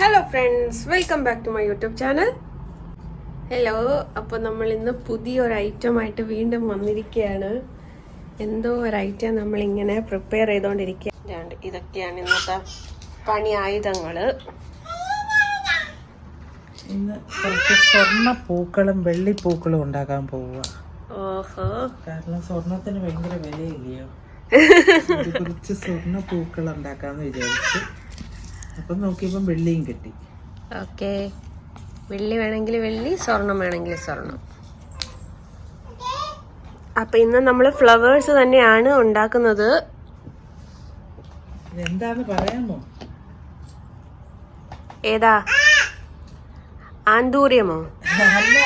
Hello friends welcome back to my YouTube channel hello അപ്പോൾ നമ്മൾ ഇന്ന് പുതിയൊരു ഐറ്റം ആയിട്ട് വീണ്ടും വന്നിരിക്കുകയാണ്. എന്തോ ഒരു ഐറ്റം നമ്മളിങ്ങനെ പ്രിപ്പയർ ചെയ്തുകൊണ്ടിരിക്കുകയാണ് ഇതൊക്കെയാണ് ഇന്നത്തെ പണി ആയുധങ്ങൾ. ഇന്ന് കുറച്ച് സ്വർണ പൂക്കളും വെള്ളിപ്പൂക്കളും ഉണ്ടാക്കാൻ പോവുക. ഓഹോ. കാരണം സ്വർണത്തിന് ഭയങ്കര വിലയില്ലയോ? കുറച്ച് സ്വർണ പൂക്കൾ ഉണ്ടാക്കാന്ന് വിചാരിച്ചു. അപ്പം നോക്കിയപ്പം വെള്ളിയും കിട്ടി. ഓക്കെ. വെള്ളി വേണമെങ്കിൽ വെള്ളി സ്വർണം വേണമെങ്കിൽ സ്വർണം. അപ്പൊ ഇന്ന് നമ്മൾ ഫ്ലവേഴ്സ് തന്നെയാണ് ഉണ്ടാക്കുന്നത്. എന്താന്ന് പറയാമോ? ഏതാ? ആന്തൂര്യമോ അല്ല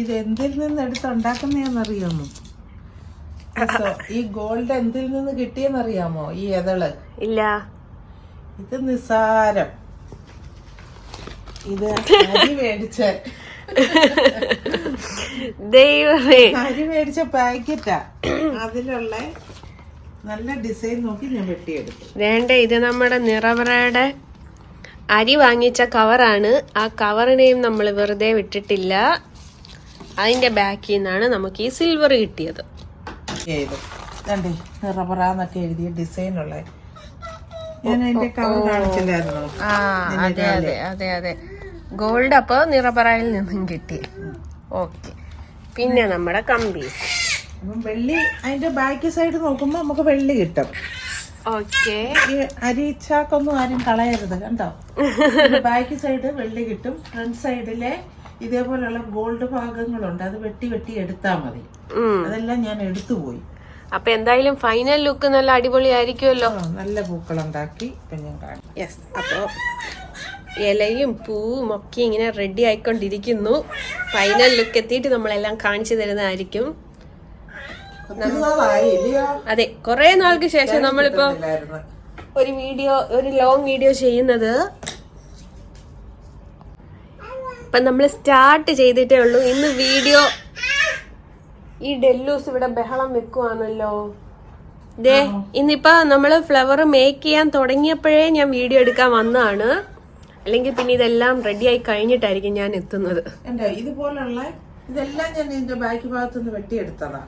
ഇത് എന്തിൽ നിന്ന് എടുത്ത് ഉണ്ടാക്കുന്നതെന്നറിയാമോ ഈ ഈ ഗോൾഡ് എന്തിൽ നിന്ന് കിട്ടിയെന്നറിയാമോ? ഈ എതൾ. ഇല്ല. ഇത് നിസാരം. ഇത് അരി മേടിച്ച ദൈവമേ. അരി മേടിച്ച പാക്കറ്റാ. അതിലുള്ള നല്ല ഡിസൈൻ നോക്കി ഞാൻ വെട്ടിയെടുത്തു. വേണ്ട ഇത് നമ്മുടെ നിറവറയുടെ അരി വാങ്ങിച്ച കവറാണ്. ആ കവറിനെയും നമ്മൾ വെറുതെ വിട്ടിട്ടില്ല. അതിന്റെ ബാക്കിൽ നിന്നാണ് നമുക്ക് ഈ സിൽവർ കിട്ടിയത്. കണ്ടേ നിറപറാന്നൊക്കെ എഴുതിയ ഡിസൈൻ ഉള്ള ഞാൻ അതിന്റെ കവർ കാണിച്ചില്ലായിരുന്നോ ആ അതെ അതെ അതെ അതെ. ഗോൾഡ് അപ്പൊ നിറപറയിൽ നിന്നും കിട്ടി. ഓക്കെ പിന്നെ നമ്മുടെ കമ്പി. വെള്ളി അതിന്റെ ബാക്ക് സൈഡ് നോക്കുമ്പോ നമുക്ക് വെള്ളി കിട്ടും. ഓക്കെ അരിച്ചാക്കൊന്നും ആരും കളയരുത് കണ്ടോ? ബാക്ക് സൈഡ് വെള്ളി കിട്ടും. ഫ്രണ്ട് സൈഡിലെ ഇതേപോലെയുള്ള ഗോൾഡ് ഭാഗങ്ങളുണ്ട്. അത് വെട്ടി വെട്ടി എടുത്താൽ മതി. അതെല്ലാം ഞാൻ എടുത്തു പോയി അപ്പൊ എന്തായാലും ഫൈനൽ ലുക്ക് നല്ല അടിപൊളിയായിരിക്കുമല്ലോ. ആയിരിക്കുമല്ലോ നല്ല പൂക്കളുണ്ടാക്കി യെസ് അപ്പോൾ ഇലയും പൂവും ഒക്കെ ഇങ്ങനെ റെഡി ആയിക്കൊണ്ടിരിക്കുന്നു. ഫൈനൽ ലുക്ക് എത്തിയിട്ട് നമ്മളെല്ലാം കാണിച്ചു തരുന്നതായിരിക്കും? അതെ കുറെ നാൾക്ക് ശേഷം നമ്മളിപ്പോ ഒരു വീഡിയോ ഒരു ലോങ് വീഡിയോ ചെയ്യുന്നത്. ഇപ്പൊ നമ്മൾ സ്റ്റാർട്ട് ചെയ്തിട്ടേ ഉള്ളൂ. ഇന്ന് വീഡിയോ ഈ ഡെല്ലൂസ് ഇവിടെ ബഹളം വെക്കുവാണല്ലോ. ദേ ഇന്നിപ്പോ നമ്മൾ ഫ്ലവർ മേക്ക് ചെയ്യാൻ തുടങ്ങിയപ്പോഴേ ഞാൻ വീഡിയോ എടുക്കാൻ വന്നതാണ്. അല്ലെങ്കിൽ പിന്നെ ഇതെല്ലാം റെഡി ആയി കഴിഞ്ഞിട്ടായിരിക്കും ഞാൻ എത്തുന്നത്. ഇതുപോലുള്ള ഇതെല്ലാം ഞാൻ എന്റെ ബാക്ക് ഭാഗത്ത് നിന്ന് വെട്ടിയെടുത്തതാ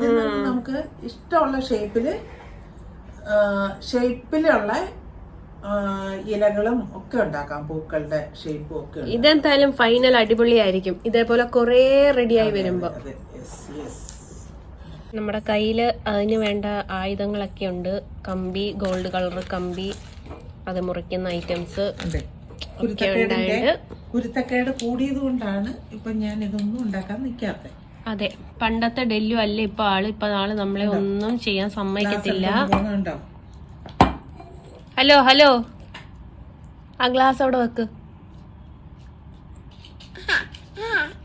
നിന്ന് നമുക്ക് ഇഷ്ടമുള്ള ഷേപ്പിൽ ഷേപ്പിലുള്ള ഇലകളും ഒക്കെ ഉണ്ടാക്കാം. പൂക്കളുടെ ഷേപ്പും ഒക്കെ. ഇതെന്തായാലും ഫൈനൽ അടിപൊളിയായിരിക്കും. ഇതേപോലെ കുറേ റെഡിയായി വരുമ്പോ. നമ്മുടെ കയ്യിൽ അതിന് വേണ്ട ആയുധങ്ങളൊക്കെ ഉണ്ട്. കമ്പി ഗോൾഡ് കളർ കമ്പി അത് മുറിക്കുന്ന ഐറ്റംസ് കുരുത്തക്കേട് കൂടിയത് കൊണ്ടാണ് ഇപ്പൊ ഞാൻ ഇതൊന്നും ഉണ്ടാക്കാൻ നിൽക്കാത്തത് അതെ. പണ്ടത്തെ ഡെല്ലു അല്ലേ ഇപ്പൊ ആൾ? ഇപ്പൊ ആൾ നമ്മളെ ഒന്നും ചെയ്യാൻ സമ്മതിക്കത്തില്ല. Hello hello. ആ ഗ്ലാസ് അവിടെ വെക്ക്.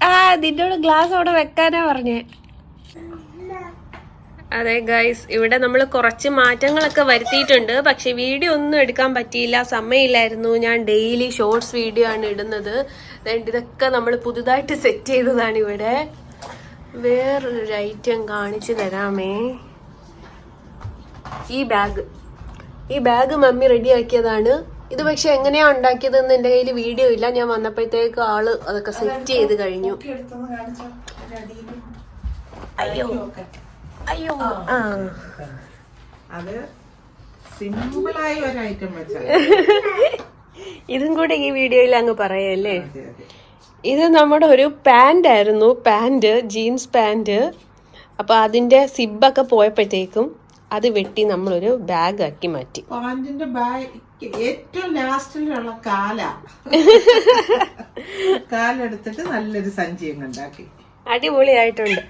ആ നിന്നോട് ഗ്ലാസ് അവിടെ വെക്കാനാ പറഞ്ഞേ. അതെ ഗൈസ് ഇവിടെ നമ്മൾ കുറച്ച് മാറ്റങ്ങളൊക്കെ വരുത്തിയിട്ടുണ്ട്. പക്ഷെ വീഡിയോ ഒന്നും എടുക്കാൻ പറ്റിയില്ല. സമയമില്ലായിരുന്നു. ഞാൻ ഡെയിലി ഷോർട്സ് വീഡിയോ ആണ് ഇടുന്നത്. ഇതൊക്കെ നമ്മൾ പുതുതായിട്ട് സെറ്റ് ചെയ്തതാണ് ഇവിടെ. വേറൊരു ഐറ്റം കാണിച്ചു തരാമേ. ഈ ബാഗ് ഈ ബാഗ് മമ്മി റെഡിയാക്കിയതാണ് ഇത് പക്ഷെ എങ്ങനെയാ ഉണ്ടാക്കിയതെന്ന് എന്റെ കയ്യിൽ വീഡിയോ ഇല്ല. ഞാൻ വന്നപ്പോഴത്തേക്ക് ആൾ അതൊക്കെ സെറ്റ് ചെയ്ത് കഴിഞ്ഞു. അയ്യോ. അയ്യോ. ആ. അത് സിമ്പിളായ ഒരു ഐറ്റം വെച്ചാൽ ഇതും കൂടെ ഈ വീഡിയോയിൽ അങ്ങ് പറയല്ലേ? ഇത് നമ്മുടെ ഒരു പാന്റ് ആയിരുന്നു. പാന്റ് ജീൻസ് പാന്റ് അപ്പോൾ അതിന്റെ സിബൊക്കെ പോയപ്പോഴത്തേക്കും അത് വെട്ടി നമ്മളൊരു ബാഗ് ആക്കി മാറ്റി. പാന്റിന്റെ ബാഗ് ഏറ്റവും ലാസ്റ്റിലുള്ള കാല. കാലെടുത്തിട്ട് നല്ലൊരു സഞ്ചി ഉണ്ടാക്കി അടിപൊളിയായിട്ടുണ്ട്.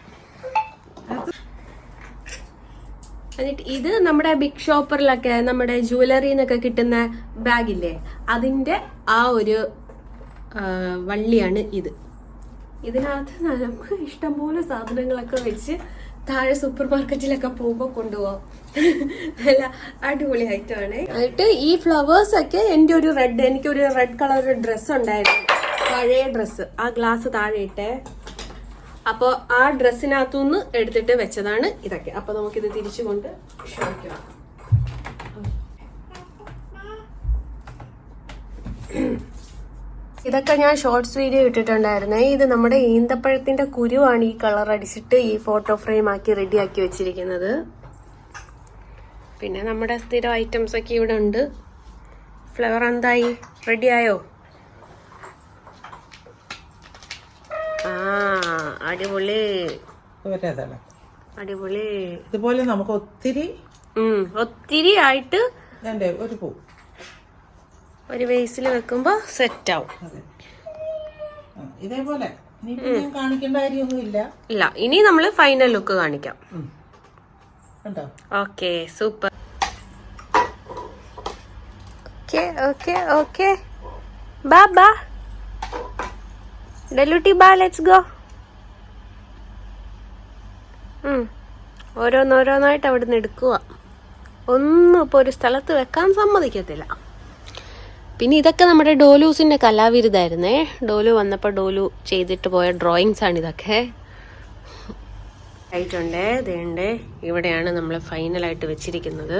എന്നിട്ട് ഇത് നമ്മുടെ ബിഗ് ഷോപ്പറിലൊക്കെ നമ്മുടെ ജുവലറിന്നൊക്കെ കിട്ടുന്ന ബാഗില്ലേ? അതിന്റെ ആ ഒരു വള്ളിയാണ് ഇത്. ഇതിനകത്ത് നമുക്ക് ഇഷ്ടംപോലെ സാധനങ്ങളൊക്കെ വെച്ച് താഴെ സൂപ്പർ മാർക്കറ്റിലൊക്കെ പോകുമ്പോൾ കൊണ്ടുപോകാം നല്ല അടിപൊളി ഐറ്റമാണ് എന്നിട്ട് ഈ ഫ്ലവേഴ്സ് ഒക്കെ എന്റെ ഒരു റെഡ് എനിക്ക് ഒരു റെഡ് കളർ ഡ്രസ്സ് ഉണ്ടായിരുന്നു. പഴയ ഡ്രസ്സ് ആ ഗ്ലാസ് താഴെ ഇട്ടേ. അപ്പോൾ ആ ഡ്രസ്സിനകത്തുനിന്ന് എടുത്തിട്ട് വെച്ചതാണ് ഇതൊക്കെ. അപ്പോൾ നമുക്കിത് തിരിച്ചുകൊണ്ട് ഷോയ്ക്ക് വെക്കാം ഇതൊക്കെ ഞാൻ ഷോർട്സ് വീഡിയോ ഇട്ടിട്ടുണ്ടായിരുന്നു. ഇത് നമ്മുടെ ഈന്തപ്പഴത്തിന്റെ കുരുവാണ് ഈ കളർ അടിച്ചിട്ട് ഈ ഫോട്ടോ ഫ്രെയിം ആക്കി റെഡി ആക്കി വെച്ചിരിക്കുന്നത്. പിന്നെ നമ്മുടെ സ്ഥിരം ഐറ്റംസ് ഒക്കെ ഇവിടെ ഉണ്ട്. ഫ്ലവർ എന്തായി? റെഡിയായോ ആയോ? ആ അടിപൊളി. അടിപൊളി. ഇതുപോലെ നമുക്ക് ഒത്തിരി ഒത്തിരി ആയിട്ട് ഒരു പൂ. ഒരു വേസിൽ വെക്കുമ്പോൾ സെറ്റ് ആവും. ഇതേപോലെ. കാണിക്കേണ്ട ഇല്ല. ഇനി നമ്മൾ ഫൈനൽ ലുക്ക് കാണിക്കാം. Okay super okay okay okay ബാ ബാ. ഡെലുട്ടി ബാ ലെറ്റ്സ് ഗോ ഓരോന്നോരോന്നായിട്ട് അവിടെ നിന്ന് എടുക്കുക ഒന്നും ഇപ്പോൾ ഒരു സ്ഥലത്ത് വെക്കാൻ സമ്മതിക്കത്തില്ല. പിന്നെ ഇതൊക്കെ നമ്മുടെ ഡോലൂസിന്റെ കലാവിരുതായിരുന്നേ. ഡോലു വന്നപ്പോൾ ഡോലു ചെയ്തിട്ട് പോയ ഡ്രോയിങ്സ് ആണ് ഇതൊക്കെ. ആയിട്ടുണ്ട് ഇതേണ്ടേ. ഇവിടെയാണ് നമ്മൾ ഫൈനലായിട്ട് വെച്ചിരിക്കുന്നത്.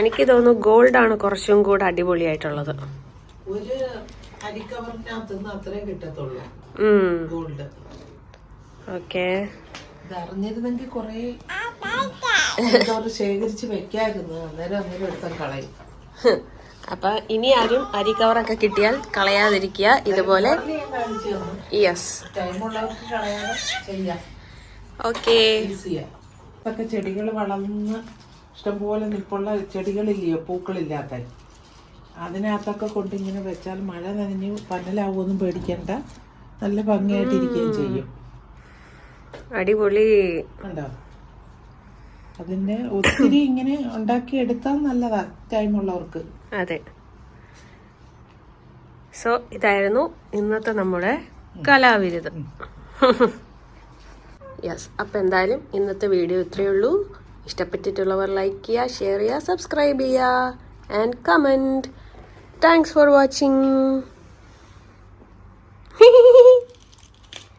എനിക്ക് തോന്നുന്നു ഗോൾഡ് ആണ് കുറച്ചും കൂടെ അടിപൊളിയായിട്ടുള്ളത്. ഒരു അത്രേ കിട്ടത്തുള്ളൂ ഗോൾഡ് ഓക്കെ അറിഞ്ഞിരുന്നെങ്കിൽ കൊറേ ശേഖരിച്ച് വെക്കായിരുന്നു. അന്നേരം അന്നേരം എടുത്താൽ കളയും. അപ്പൊ ഇനി ആരും അരി കവറൊക്കെ കിട്ടിയാൽ കളയാതിരിക്കുക. ഇതുപോലെ യെസ് ഓക്കെ ഇതൊക്കെ ചെടികൾ വളർന്ന് ഇഷ്ടംപോലെ നിൽപ്പുള്ള ചെടികളില്ലയോ? പൂക്കളില്ലാത്ത. അതിനകത്തൊക്കെ കൊണ്ടിങ്ങനെ വെച്ചാൽ മഴ നനഞ്ഞു പന്നലാവുമൊന്നും പേടിക്കണ്ട. നല്ല ഭംഗിയായിട്ടിരിക്കുകയും ചെയ്യും. അടിപൊളി. കണ്ടോ? അതിന്റെ ഒത്തിരി ഇങ്ങനെ ഉണ്ടാക്കി എടുത്താൽ നല്ലതാ ടൈമുള്ളവർക്ക് അതെ. സോ ഇതായിരുന്നു ഇന്നത്തെ നമ്മുടെ കലാവിരുത്. യെസ് അപ്പം എന്തായാലും ഇന്നത്തെ വീഡിയോ ഇത്രയേ ഉള്ളൂ. ഇഷ്ടപ്പെട്ടിട്ടുള്ളവർ ലൈക്ക് ചെയ്യുക ഷെയർ ചെയ്യുക സബ്സ്ക്രൈബ് ചെയ്യുക and comment thanks for watching